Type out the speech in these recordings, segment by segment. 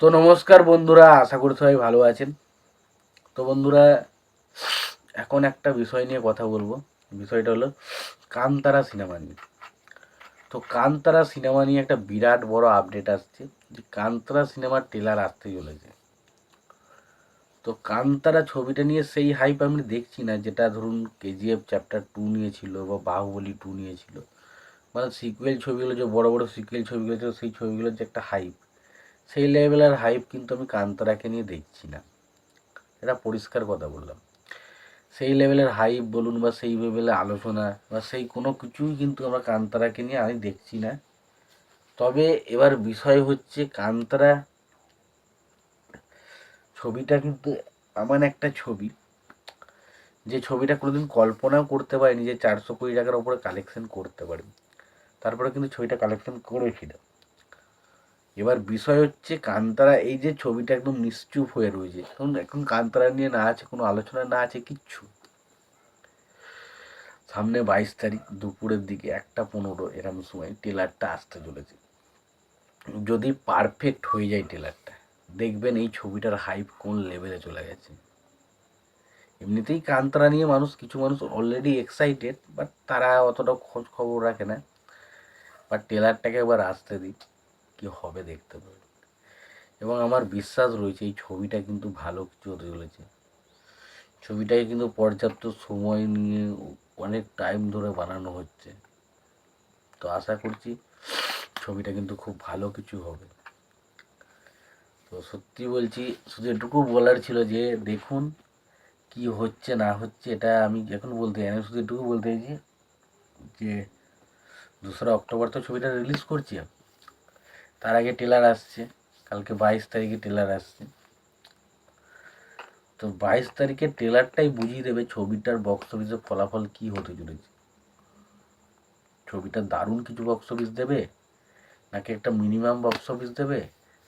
তো নমস্কার বন্ধুরা, আশা করি সবাই ভালো আছেন। তো বন্ধুরা, এখন একটা বিষয় নিয়ে কথা বলব। বিষয়টা হলো কান্তারা সিনেমা নিয়ে। তো কান্তারা সিনেমা নিয়ে একটা বিরাট বড় আপডেট আসছে যে কান্তারা সিনেমার ট্রেলার আসতে চলেছে। তো কান্তারা ছবিটা নিয়ে সেই হাইপ আমি দেখছি না, যেটা ধরুন কেজিএফ চ্যাপ্টার টু নিয়েছিল বা বাহুবলী টু নিয়েছিল। মানে সিকুয়েল ছবিগুলো, যে বড় বড় সিকুয়েল ছবিগুলো ছিল, সেই ছবিগুলোর যে একটা হাইপ সেই লেভেলের হাইপ কিন্তু আমি কান্তারাকে নিয়ে দেখছি না। এটা পরিষ্কার কথা বললাম। সেই লেভেলের হাইপ বলুন বা সেই লেভেলের আলোচনা বা সেই কোনো কিছুই কিন্তু আমরা কান্তারাকে নিয়ে আমি দেখছি না। তবে এবার বিষয় হচ্ছে কান্তারা ছবিটা কিন্তু এমন একটা ছবি, যে ছবিটা কোনোদিন কল্পনাও করতে পারেনি যে চারশো কোটি টাকার ওপরে কালেকশন করতে পারে। তারপরে কিন্তু ছবিটা কালেকশন করেছিল এবার বিষয় হচ্ছে কান্তারা, এই যে ছবিটা একদম নিশ্চুপ হয়ে রয়েছে। এখন এখন কান্তারা নিয়ে না আছে, কোনো আলোচনা না আছে, কিচ্ছু। সামনে বাইশ তারিখ দুপুরের দিকে, একটা পনেরো এরকম সময় টেলারটা আসতে চলেছে। যদি পারফেক্ট হয়ে যায় টেলারটা দেখবেন এই ছবিটার হাইপ কোন লেভেলে চলে গেছে। এমনিতেই কান্তারা নিয়ে মানুষ, কিছু মানুষ অলরেডি এক্সাইটেড বাট তারা অতটা খোঁজ খবর রাখে না। বাট টেলারটাকে এবার আসতে দিই। কি হবে দেখতে পাবে। এবং আমার বিশ্বাস রয়েছে, এই ছবিটা কিন্তু ভালো কিছু হতে চলেছে। ছবিটাকে কিন্তু পর্যাপ্ত সময় নিয়ে অনেক টাইম ধরে বানানো হচ্ছে। তো আশা করছি ছবিটা কিন্তু খুব ভালো কিছু হবে। তো সত্যি বলছি, শুধু এটুকু বলার ছিল যে, দেখুন কি হচ্ছে না হচ্ছে এটা আমি এখন বলতে চাই শুধু এটুকু বলতে চাইছি যে, দোসরা অক্টোবর তো ছবিটা রিলিজ করছি তার আগে টেলার আসছে, কালকে বাইশ তারিখে টেলার আসছে। তো বাইশ তারিখে টেলারটাই বুঝিয়ে দেবে ছবিটার বক্স অফিসের ফলাফল কি হতে চলেছে। ছবিটা দারুণ কিছু বক্স অফিস দেবে, নাকি একটা মিনিমাম বক্স অফিস দেবে,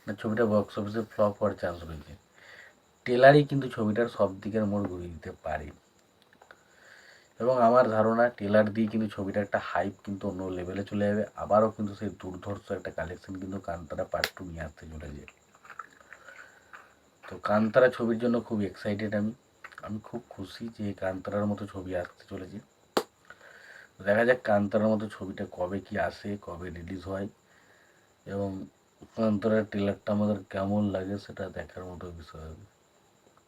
না ছবিটা বক্স অফিসে ফ্লপ হওয়ার চান্স রয়েছে। টেলারই কিন্তু ছবিটার সব দিকের মোড় ঘুরিয়ে দিতে পারে। এবং আমার ধারণা টেলার দিয়ে কিন্তু ছবিটা একটা হাইপ কিন্তু অন্য লেভেলে চলে যাবে। আবারও কিন্তু সেই দুর্ধর্ষ একটা কালেকশন কিন্তু কান্তারা পার্ট টু নিয়ে আসতে চলেছে। তো কান্তারা ছবির জন্য খুব এক্সাইটেড আমি। আমি খুব খুশি যে কান্তারার মতো ছবি আসতে চলেছে। দেখা যাক কান্তারার মতো ছবিটা কবে কি আসে, কবে রিলিজ হয় এবং কান্তারার ট্রেলারটা আমাদের কেমন লাগে সেটা দেখার মতো বিষয় হবে।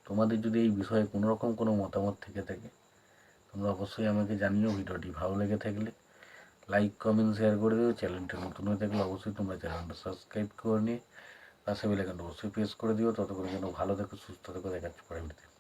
তোমাদের যদি এই বিষয়ে কোনো রকম কোনো মতামত থেকে থাকে তোমরা অবশ্যই আমাকে জানিও ভিডিওটি ভালো লেগে থাকলে লাইক কমেন্ট শেয়ার করে দিও। চ্যানেলটি নতুন হয়ে থাকলে অবশ্যই তোমরা চ্যানেলটা সাবস্ক্রাইব করে নিয়ে পাশে বেলাকান অবশ্যই প্রেস করে দিও। ততক্ষণ যেন ভালো থেকো, সুস্থ থেকো দেখাচ্ছি পরে ভিডিওতে